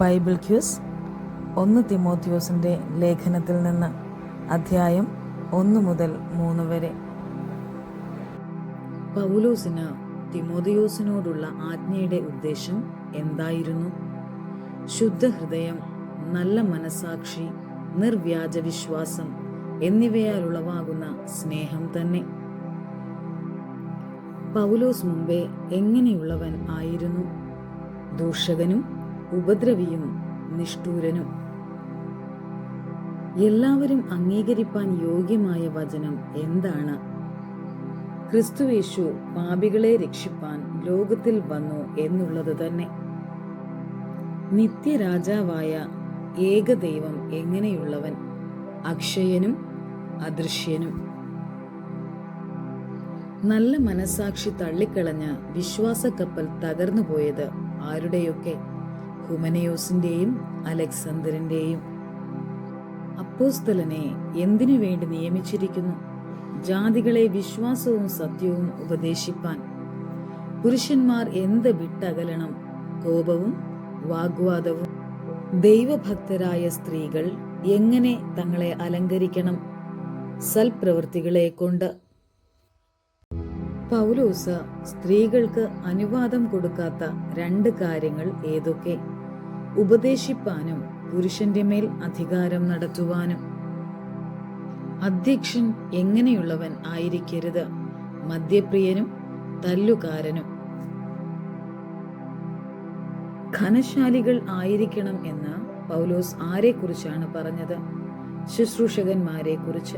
Bible quiz. ഒന്ന് തിമോത്തിയോസിന്റെ ലേഖനത്തിൽ നിന്ന് അധ്യായം ഒന്ന് മുതൽ മൂന്ന് വരെ. പൗലോസിന് തിമോതിയോസിനോടുള്ള ആജ്ഞയുടെ ഉദ്ദേശം എന്തായിരുന്നു? ശുദ്ധഹൃദയം നല്ല മനസാക്ഷി നിർവ്യാജ വിശ്വാസം എന്നിവയാൽ ഉളവാകുന്ന സ്നേഹം തന്നെ. പൗലോസ് മുമ്പേ എങ്ങനെയുള്ളവൻ ആയിരുന്നു? ദൂഷകനും ഉപദ്രവിയും നിഷ്ഠൂരനും. എല്ലാവരും അംഗീകരിപ്പാൻ യോഗ്യമായ വചനം എന്താണ്? ക്രിസ്തുവേശു പാപികളെ രക്ഷിപ്പാൻ ലോകത്തിൽ വന്നു എന്നുള്ളത് തന്നെ. നിത്യരാജാവായ ഏകദൈവം എങ്ങനെയുള്ളവൻ? അക്ഷയനും അദൃശ്യനും. നല്ല മനസാക്ഷി തള്ളിക്കളഞ്ഞ വിശ്വാസക്കപ്പൽ തകർന്നു പോയത് ആരുടെയൊക്കെ? ഹുമനയോസിന്റെയും അലക്സണ്ടറിന്റെയും അപ്പോസ്തലനെ എന്തിനു വേണ്ടി നിയമിച്ചിരിക്കുന്നു? ജാതികളെ വിശ്വാസവും സത്യവും ഉപദേശിപ്പാൻ പുരുഷന്മാർ എന്ത് വിട്ടകലണം? കോപവും വാഗ്വാദവും? ദൈവഭക്തരായ സ്ത്രീകൾ എങ്ങനെ തങ്ങളെ അലങ്കരിക്കണം? സൽപ്രവൃത്തികളെ കൊണ്ട് പൗലോസ സ്ത്രീകൾക്ക് അനുവാദം കൊടുക്കാത്ത രണ്ട് കാര്യങ്ങൾ ഏതൊക്കെ? ഉപദേശിപ്പാനും പുരുഷന്റെ മേൽ അധികാരം നടത്തുവാനും. അധ്യക്ഷൻ എങ്ങനെയുള്ളവൻ ആയിരിക്കരുത്? മദ്യപ്രിയനും തല്ലുകാരനും. ഘനശാലികൾ ആയിരിക്കണം എന്ന് പൗലോസ് ആരെക്കുറിച്ചാണ് പറഞ്ഞത്? ശുശ്രൂഷകന്മാരെ കുറിച്ച്